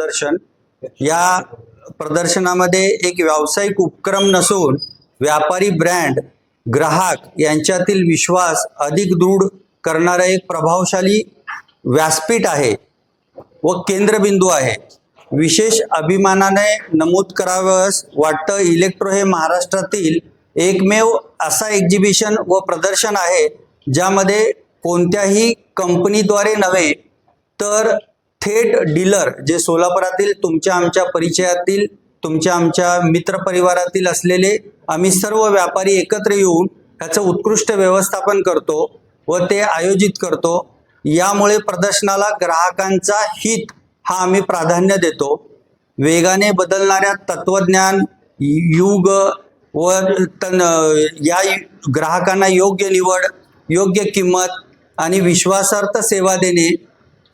प्रदर्शन. या प्रदर्शनामध्ये एक व्यावसायिक उपक्रम नसून व्यापारी ब्रँड ग्राहक यांच्यातील विश्वास अधिक दृढ करणारा एक प्रभावशाली व्यासपीठ आहे व केंद्रबिंदू आहे. विशेष अभिमानाने नमूद करावंस वाटतं इलेक्ट्रो हे महाराष्ट्रातील एकमेव असा एक्झिबिशन व प्रदर्शन आहे ज्यामध्ये कोणत्याही कंपनीद्वारे नव्हे तर थेट डीलर जे सोलापुरातील तुमच्या आमच्या परिचयातील तुमच्या आमच्या मित्रपरिवारातील असलेले आम्ही सर्व व्यापारी एकत्र येऊन ह्याचं उत्कृष्ट व्यवस्थापन करतो व ते आयोजित करतो. यामुळे प्रदर्शनाला ग्राहकांचा हित हा आम्ही प्राधान्य देतो. वेगाने बदलणाऱ्या तत्वज्ञान युग व तन या ग्राहकांना योग्य निवड योग्य किंमत आणि विश्वासार्थ सेवा देणे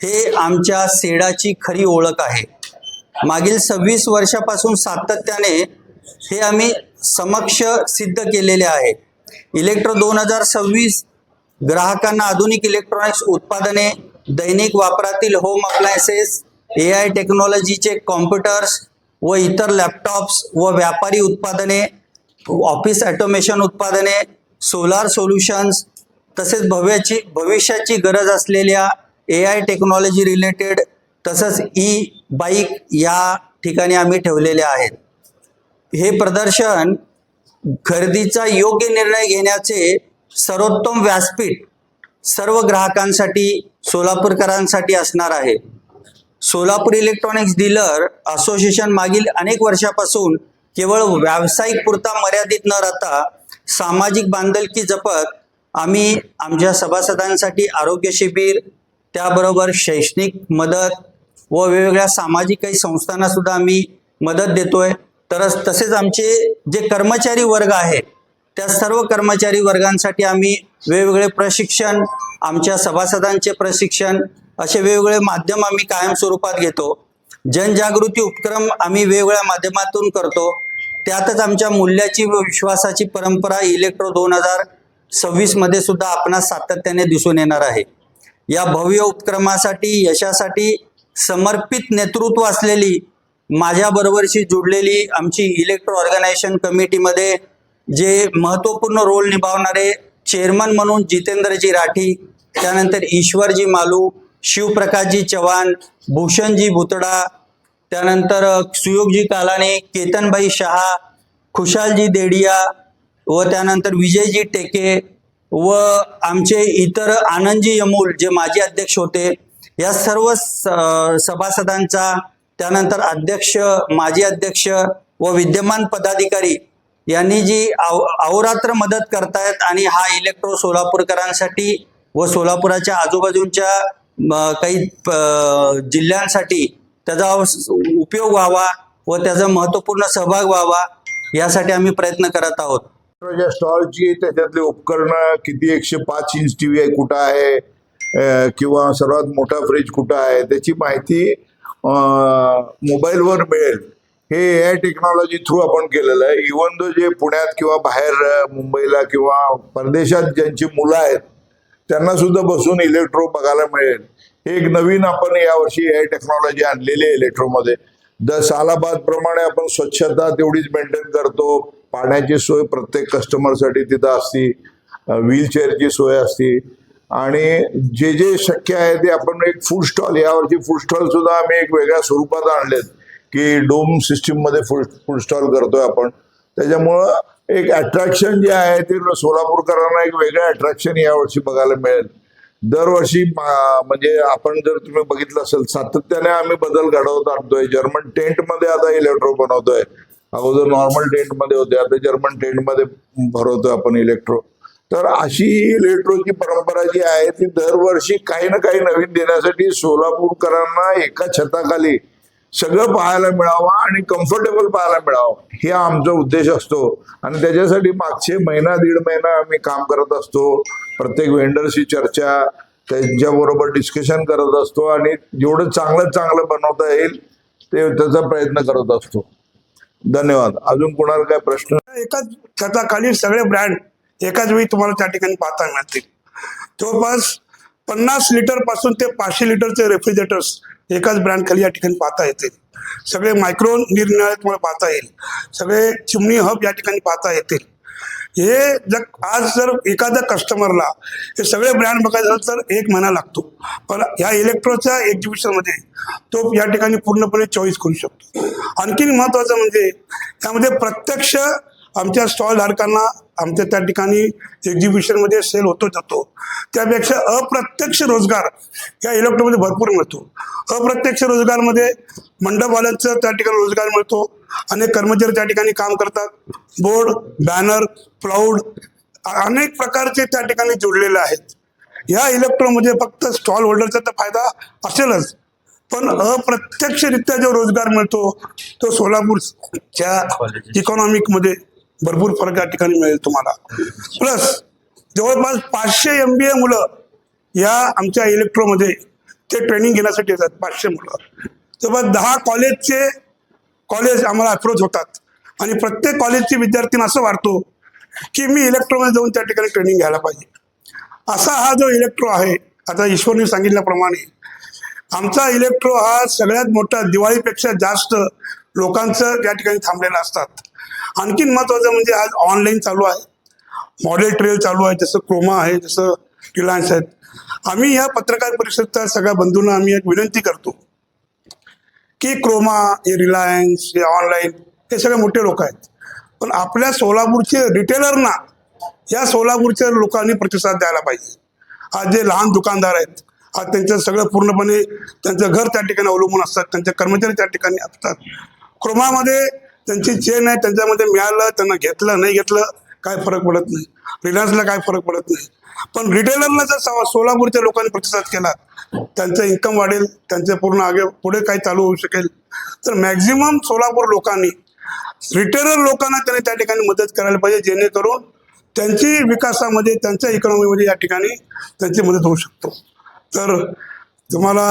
हे आमच्या सेडाची खरी ओळख आहे. मागील सव्वीस वर्षापासून सातत्याने हे आम्ही समक्ष सिद्ध केलेले आहे. इलेक्ट्रो दोन हजार सव्वीस ग्राहकांना आधुनिक इलेक्ट्रॉनिक्स उत्पादने दैनिक वापरातील होम अप्लायन्सेस ए आय टेक्नॉलॉजीचे कॉम्प्युटर्स व इतर लॅपटॉप्स व व्यापारी उत्पादने ऑफिस ॲटोमेशन उत्पादने सोलार सोल्युशन्स तसेच भव्याची भविष्याची गरज असलेल्या ए आय टेक्नॉलॉजी रिलेटेड तसंच ई बाईक या ठिकाणी आम्ही ठेवलेले आहेत. हे प्रदर्शन खरेदीचा योग्य निर्णय घेण्याचे सर्वोत्तम व्यासपीठ सर्व ग्राहकांसाठी सोलापूरकरांसाठी असणार आहे. सोलापूर इलेक्ट्रॉनिक्स डीलर असोसिएशन मागील अनेक वर्षापासून केवळ व्यावसायिक पुरता मर्यादित न राहता सामाजिक बांधलकी जपत आम्ही आमच्या सभासदांसाठी आरोग्य शिबिर त्याबरोबर शैक्षणिक मदत व वेगवेगळ्या सामाजिक काही संस्थांना सुद्धा आम्ही मदत देतोय. तरच तसेच आमचे जे कर्मचारी वर्ग आहे त्या सर्व कर्मचारी वर्गांसाठी आम्ही वेगवेगळे प्रशिक्षण आमच्या सभासदांचे प्रशिक्षण असे वेगवेगळे माध्यम आम्ही कायम स्वरूपात घेतो. जनजागृती उपक्रम आम्ही वेगवेगळ्या माध्यमातून करतो. त्यातच आमच्या मूल्याची व विश्वासाची परंपरा इलेक्ट्रो दोन हजार सव्वीसमध्ये सुद्धा आपणास सातत्याने दिसून येणार आहे. या भव्य उपक्रमासाठी यशासाठी समर्पित नेतृत्व असलेली माझ्याबरोबरशी जुडलेली आमची इलेक्ट्रो ऑर्गनायझेशन कमिटीमध्ये जे महत्त्वपूर्ण रोल निभावणारे चेअरमन म्हणून जितेंद्रजी राठी त्यानंतर ईश्वरजी मालू शिवप्रकाशजी चव्हाण भूषणजी भुतडा त्यानंतर सुयोगजी कालाने केतनभाई शहा खुशालजी देडिया व त्यानंतर विजयजी टेके व आमचे इतर आनंदजी यमूल जे माजी अध्यक्ष होते या सर्व स- सभासदांचा त्यानंतर अध्यक्ष माजी अध्यक्ष व विद्यमान पदाधिकारी यांनी जी आव अहोरात्र मदत करतायत आणि हा इलेक्ट्रो सोलापूरकरांसाठी व सोलापुराच्या आजूबाजूच्या काही प- जिल्ह्यांसाठी त्याचा उपयोग व्हावा व त्याचा महत्त्वपूर्ण सहभाग व्हावा यासाठी आम्ही प्रयत्न करत आहोत. ज्या स्टॉलची त्याच्यातली उपकरणं किती एकशे पाच इंच टी व्ही आहे कुठं आहे किंवा सर्वात मोठा फ्रीज कुठं आहे त्याची माहिती मोबाईलवर मिळेल. हे ए आय टेक्नॉलॉजी थ्रू आपण केलेलं आहे. इवन दो जे पुण्यात किंवा बाहेर मुंबईला किंवा परदेशात ज्यांची मुलं आहेत त्यांना सुद्धा बसून इलेक्ट्रो बघायला मिळेल. हे एक नवीन आपण यावर्षी ए आय टेक्नॉलॉजी आणलेली आहे इलेक्ट्रोमध्ये. द सालाबाद प्रमाणे आपण स्वच्छता तेवढीच मेंटेन करतो. पाण्याची सोय प्रत्येक कस्टमरसाठी तिथं असती व्हीलचेअरची सोय असती. आणि जे जे शक्य आहे ते आपण एक फूड स्टॉल यावर्षी फूड स्टॉल सुद्धा आम्ही एक वेगळ्या स्वरूपात आणलेत की डोम सिस्टीममध्ये फूड फूड स्टॉल करतोय आपण. त्याच्यामुळं एक अट्रॅक्शन जे आहे ते सोलापूरकरांना एक वेगळं अट्रॅक्शन यावर्षी बघायला मिळेल. दरवर्षी म्हणजे आपण जर तुम्ही बघितलं असेल सातत्याने आम्ही बदल घडवत आणतोय. जर्मन टेंटमध्ये आता इलेक्ट्रो बनवतोय. अगोदर नॉर्मल टेंटमध्ये होते आता जर्मन टेंटमध्ये भरवतोय आपण इलेक्ट्रो तर अशी ही इलेक्ट्रोची परंपरा जी आहे ती दरवर्षी काही ना काही नवीन देण्यासाठी सोलापूरकरांना एका छताखाली सगळं पाहायला मिळावं आणि कम्फर्टेबल पाहायला मिळावं. हे आमचा उद्देश असतो. आणि त्याच्यासाठी मागचे महिना दीड महिना आम्ही काम करत असतो. प्रत्येक व्हेंडरशी चर्चा त्यांच्याबरोबर डिस्कशन करत असतो आणि जेवढं चांगलं चांगलं बनवता येईल ते त्याचा प्रयत्न करत असतो. धन्यवाद. अजून कोणाला काय प्रश्न? एकाच छताखाली सगळे ब्रँड एकाच वेळी तुम्हाला त्या ठिकाणी पाहता मिळतील. जवळपास पन्नास लिटरपासून ते पाचशे लिटरचे रेफ्रिजरेटर्स एकाच ब्रँड खाली या ठिकाणी पाहता येतील. सगळे मायक्रो निरनिराळे तुम्हाला पाहता येईल. सगळे चिमणी हब या ठिकाणी पाहता येतील. हे जर आज जर एखाद्या कस्टमरला हे सगळे ब्रँड बघायचं झालं तर एक महिना लागतो. पण ह्या इलेक्ट्रोच्या एक्झिबिशनमध्ये तो या ठिकाणी पूर्णपणे चॉईस करू शकतो. आणखीन महत्त्वाचं म्हणजे त्यामध्ये प्रत्यक्ष आमच्या स्टॉल धारकांना आमच्या त्या ठिकाणी एक्झिबिशनमध्ये सेल होतो जातो. त्यापेक्षा अप्रत्यक्ष रोजगार या इलेक्ट्रोमध्ये भरपूर मिळतो. अप्रत्यक्ष रोजगारमध्ये मंडपवाल्यांचं त्या ठिकाणी रोजगार मिळतो. अनेक कर्मचारी त्या ठिकाणी काम करतात. बोर्ड बॅनर प्लाऊड अनेक प्रकारचे त्या ठिकाणी जोडलेले आहेत. या इलेक्ट्रॉनमध्ये फक्त स्टॉल होल्डरचा तर फायदा असेलच. पण अप्रत्यक्षरित्या जो रोजगार मिळतो तो सोलापूरच्या इकॉनॉमिकमध्ये भरपूर फरक या ठिकाणी मिळेल तुम्हाला. प्लस जवळपास पाचशे एम बी ए मुलं या आमच्या इलेक्ट्रोमध्ये ते ट्रेनिंग घेण्यासाठी येतात पाचशे मुलं. जवळपास दहा कॉलेजचे कॉलेज आम्हाला अप्रोच होतात. आणि प्रत्येक कॉलेजचे विद्यार्थ्यांना असं वाटतो की मी इलेक्ट्रोमध्ये जाऊन त्या ठिकाणी ट्रेनिंग घ्यायला पाहिजे. असा हा जो इलेक्ट्रो आहे आता ईश्वरने सांगितल्याप्रमाणे आमचा इलेक्ट्रो हा सगळ्यात मोठा दिवाळीपेक्षा जास्त लोकांचं या ठिकाणी थांबलेलं असतात. आणखीन महत्त्वाचं म्हणजे आज ऑनलाईन चालू आहे. मॉडेल ट्रेल चालू आहे जसं क्रोमा आहे जसं रिलायन्स आहेत. आम्ही या पत्रकार परिषदेच्या सगळ्या बंधूंना आम्ही एक विनंती करतो की क्रोमा हे रिलायन्स हे ऑनलाईन हे सगळे मोठे लोक आहेत. पण आपल्या सोलापूरचे रिटेलरना या सोलापूरच्या लोकांनी प्रतिसाद द्यायला पाहिजे. आज जे लहान दुकानदार आहेत आज त्यांचं सगळं पूर्णपणे त्यांचं घर त्या ठिकाणी अवलंबून असतात त्यांचे कर्मचारी त्या ठिकाणी असतात. क्रोमामध्ये त्यांची चेन आहे त्यांच्यामध्ये मिळालं त्यांना घेतलं नाही घेतलं काय फरक पडत नाही. रिलायन्सला काय फरक पडत नाही. पण रिटेलरला जर सोलापूरच्या लोकांनी प्रतिसाद केला त्यांचं इन्कम वाढेल त्यांचे पूर्ण आगे पुढे काही चालू होऊ शकेल. तर मॅक्झिमम सोलापूर लोकांनी रिटेलर लोकांना त्यांनी त्या ठिकाणी मदत करायला पाहिजे जेणेकरून त्यांची विकासामध्ये त्यांच्या इकॉनॉमीमध्ये या ठिकाणी त्यांची मदत होऊ शकतो. तर तुम्हाला